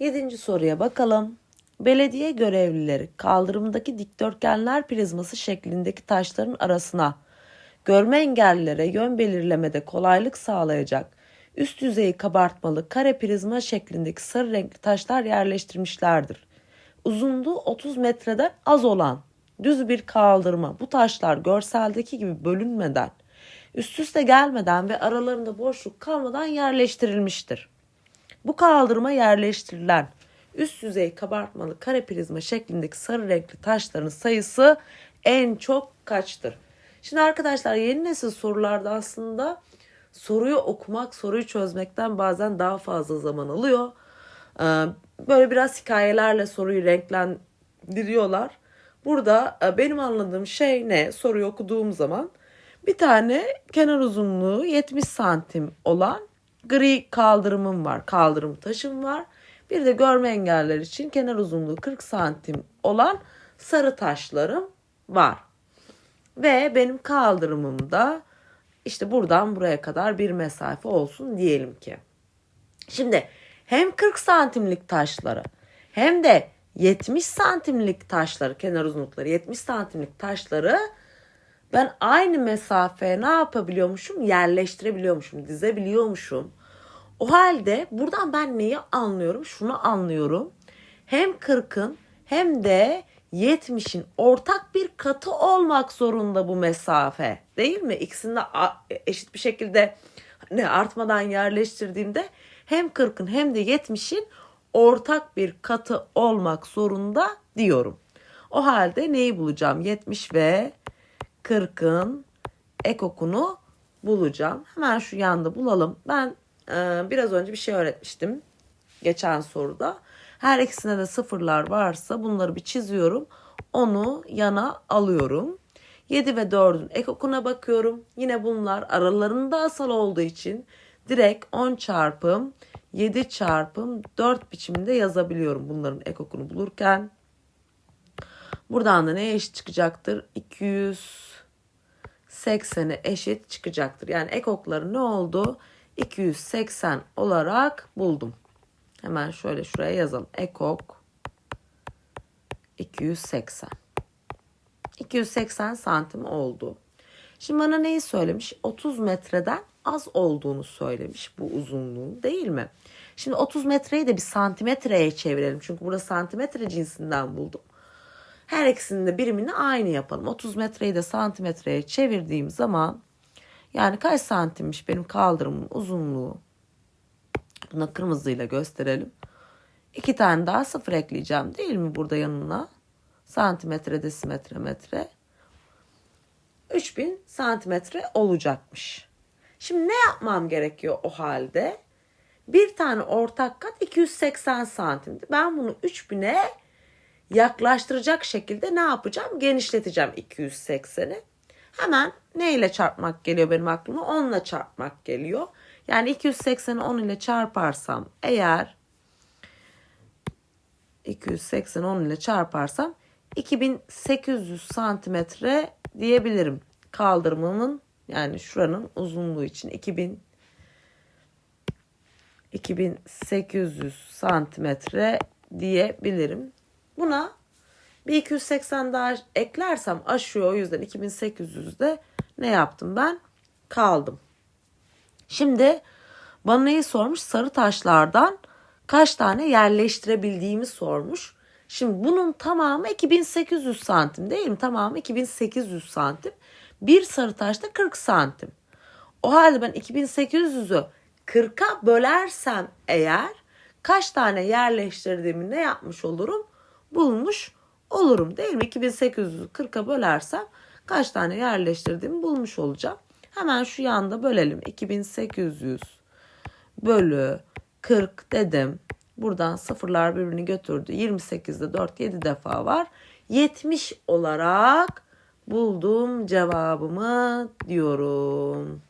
Yedinci soruya bakalım. Belediye görevlileri kaldırımdaki dikdörtgenler prizması şeklindeki taşların arasına görme engellilere yön belirlemede kolaylık sağlayacak üst yüzeyi kabartmalı kare prizma şeklindeki sarı renkli taşlar yerleştirmişlerdir. Uzunluğu 30 metreden az olan düz bir kaldırıma bu taşlar görseldeki gibi bölünmeden, üst üste gelmeden ve aralarında boşluk kalmadan yerleştirilmiştir. Bu kaldırıma yerleştirilen üst yüzey kabartmalı kare prizma şeklindeki sarı renkli taşların sayısı en çok kaçtır? Şimdi arkadaşlar yeni nesil sorularda aslında soruyu okumak, soruyu çözmekten bazen daha fazla zaman alıyor. Ee, Böyle biraz hikayelerle soruyu renklendiriyorlar. Burada e, benim anladığım şey ne? Soruyu okuduğum zaman bir tane kenar uzunluğu 70 santim olan gri kaldırımım var. Kaldırım taşım var. Bir de görme engeller için kenar uzunluğu 40 santim olan sarı taşlarım var. Ve benim kaldırımımda işte buradan buraya kadar bir mesafe olsun diyelim ki. Şimdi hem 40 santimlik taşları hem de 70 santimlik taşları kenar uzunlukları 70 santimlik taşları ben aynı mesafeye ne yapabiliyormuşum? Yerleştirebiliyormuşum, dizebiliyormuşum. O halde buradan ben neyi anlıyorum? Şunu anlıyorum. Hem 40'ın hem de 70'in ortak bir katı olmak zorunda bu mesafe. Değil mi? İkisini de eşit bir şekilde ne artmadan yerleştirdiğimde hem 40'ın hem de 70'in ortak bir katı olmak zorunda diyorum. O halde neyi bulacağım? 70 ve 40'ın ekokunu bulacağım. Hemen şu yanda bulalım. Ben e, biraz önce bir şey öğretmiştim geçen soruda. Her ikisine de sıfırlar varsa bunları bir çiziyorum. Onu yana alıyorum. 7 ve 4'ün ekokuna bakıyorum. Yine bunlar aralarında asal olduğu için direkt 10 çarpım 7 çarpım 4 biçiminde yazabiliyorum bunların ekokunu bulurken. Buradan da ne eşit çıkacaktır? 280'e eşit çıkacaktır. Yani ekokları ne oldu? 280 olarak buldum. Hemen şöyle şuraya yazalım. Ekok 280. 280 santim oldu. Şimdi bana neyi söylemiş? 30 metreden az olduğunu söylemiş bu uzunluğun değil mi? Şimdi 30 metreyi de bir santimetreye çevirelim. Çünkü burada santimetre cinsinden buldum. Her ikisinin de birimini aynı yapalım. 30 metreyi de santimetreye çevirdiğim zaman yani kaç santimmiş benim kaldırımın uzunluğu? Buna kırmızıyla gösterelim. İki tane daha sıfır ekleyeceğim değil mi burada yanına? Santimetre, desimetre, metre. 3000 santimetre olacakmış. Şimdi ne yapmam gerekiyor o halde? Bir tane ortak kat 280 santimdi. Ben bunu 3000'e yaklaştıracak şekilde ne yapacağım? Genişleteceğim 280'i. Hemen ne ile çarpmak geliyor benim aklıma? 10 ile çarpmak geliyor. Yani 280'i 10 ile çarparsam eğer 280 10 ile çarparsam 2800 santimetre diyebilirim. Kaldırımının yani şuranın uzunluğu için 2000 2800 santimetre diyebilirim. Buna bir 280 daha eklersem aşıyor. O yüzden 2800'de ne yaptım ben? Kaldım. Şimdi bana neyi sormuş? Sarı taşlardan kaç tane yerleştirebildiğimi sormuş. Şimdi bunun tamamı 2800 santim değil mi? Tamamı 2800 santim. Bir sarı taşta 40 santim. O halde ben 2800'ü 40'a bölersem eğer kaç tane yerleştirdiğimi ne yapmış olurum? Bulmuş olurum değil mi? 2800'ü 40'a bölersem kaç tane yerleştirdiğimi bulmuş olacağım. Hemen şu yanda bölelim. 2800 bölü 40 dedim. Buradan sıfırlar birbirini götürdü. 28'de 4 7 defa var. 70 olarak buldum cevabımı diyorum.